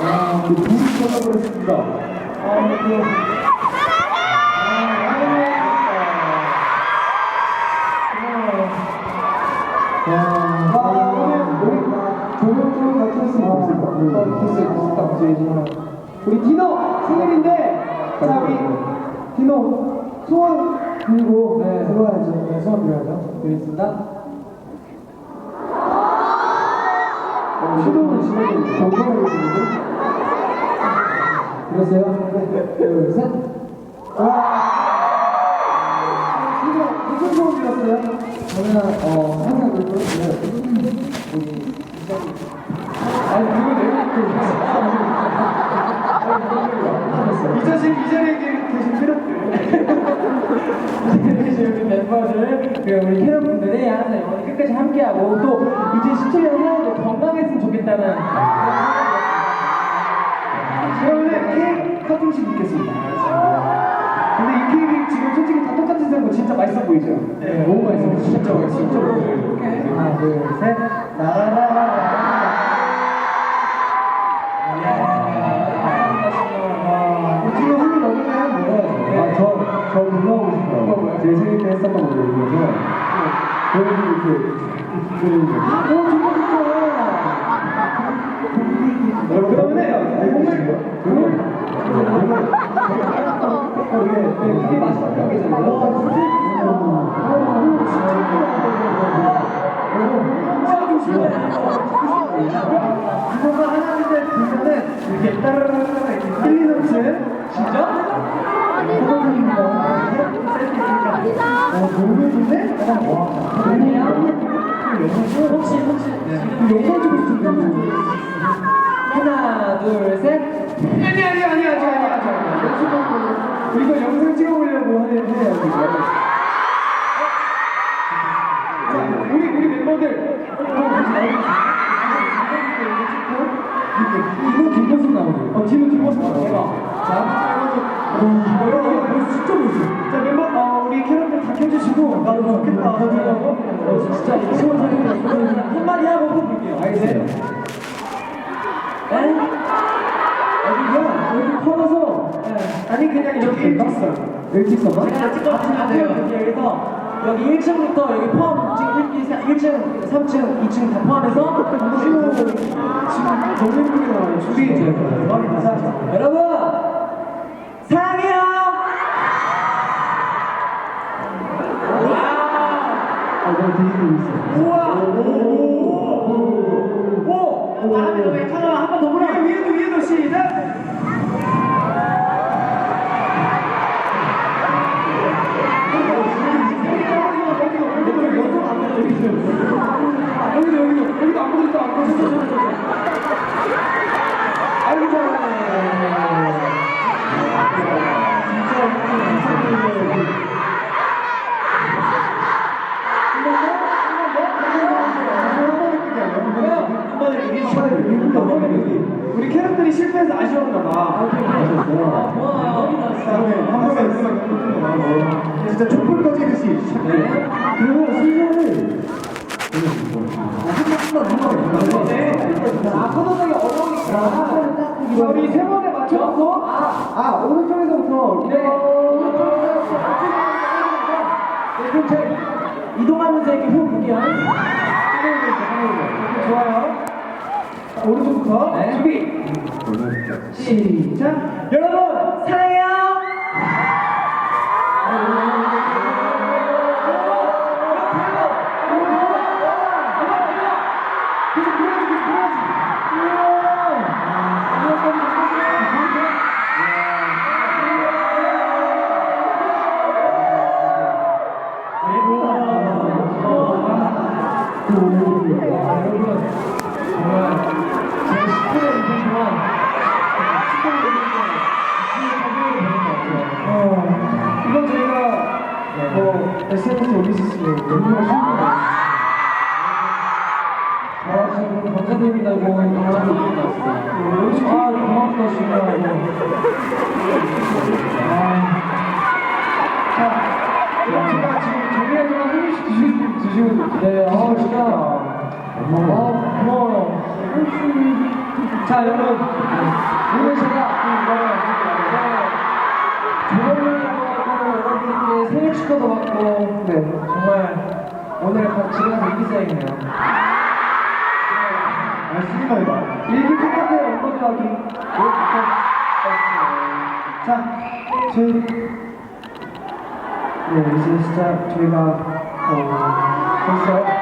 아, 그, 아, 오늘 조명좀 같이 했으면 좋겠다. 어, 됐어요. 됐다. 이제 이제 우리 디노 생일인데, 자, 우리 디노 소원 빌고 들어와야죠. 네, 소원 빌어야죠. 드리겠습니다. 슈도를 지금 공부하고 있는데? 하나, 둘, 셋. 와! 이거 무슨 소원 빌었어요? 저는, 어, 항상 그랬거든요. 우리, 아니, 그거 내가 이 자식 이 자리에 계신 캐럿들 계신 멤버들 우리 캐럿분들이 항상 끝까지 함께하고 또 이제 17년 후에도 건강했으면 좋겠다는 그러면 케이크 커팅식 있겠습니다 근데 이 케이크 지금 솔직히 다 똑같은 생거 진짜 맛있어 보이죠? 네 너무 맛있어 보여 진짜 맛있어 진짜 맛있어 하나 둘셋 라라라라 지금 한번 넘어가는데 아, 저, 저 올라오고 싶어요. 제 생일 때 했었던 거죠, 그래서 저희도 이렇게 거. 오, 정말 좋다. 그러면은 정말 정말 되게 맛있어요. 이거가 하나 둘셋 보면은 이렇게 따라라라 이렇게 진짜? 예쁜데? 와, 아니야. 혹시, 혹시, 영상 찍고 싶은데. 하나, 둘, 셋. 아니, 아니, 아니, 아니, 아니, 아니, 아니. 이거 영상 찍어보려고 하는 해요, 지금. 자, 우리, 우리 멤버들. 이거 뒷모습 나오네. 어, 뒤로 뒷모습 나오네. 자, 와, 진짜 멋있어. 자, 멤버, 어, 우리 캐럿들 다 켜주시고, 나도 좋겠다. 어, 진짜, 시원하게 한마디 하고 볼게요. 알겠어요. 에? 어디야? 여기 퍼서. 그냥 이렇게 일직선. 일직선만? 제가 찍어주시면 돼요. 여기서 여기 1층부터 여기 포함 지금 1층, 3층, 2층 다 포함해서 지금 지금 너무 예쁘게 나와요. 준비 자, 여러분 사랑해요. 아, 너 되게 재밌어. 우와. 오. 바람이 너무 약하나 한번 더 불어. 위에도 위에도 시작. 여기도 안. 아이고 잘하네. 우리 캐럿들이 실패해서 아쉬웠나 봐. 다음에 한 번에 진짜 촛불 꺼지듯이. 그러면 순서를 아, 서도적이 어려우니까 우리 세 번에 맞춰서 아, 오른쪽에서부터 이렇게 이동하면서 이렇게 후 불게요. 좋아요. 자, 오른쪽부터 네. 준비. 시작. 여러분 사랑 이건 저희가 뭐 SNS에 올리실 수 있는 너무나 쉬운 거 지금 감사드립니다. 이거 아, 고맙다, 진짜. 아. 자, 그럼 제가 지금 정리하지만 한 입씩 드시고, 드시고, 네, 아, 진짜. 아, 고마워요. 자 여러분 오늘 제가 조명이라고 여러분께 생일 축하도 받고 네 정말 오늘 가- 집에 가서 일기써야겠네요. 맞습니다. 일기 카카오에 업로드하기 자 저희 네 이제 진짜 저희가 어 벌써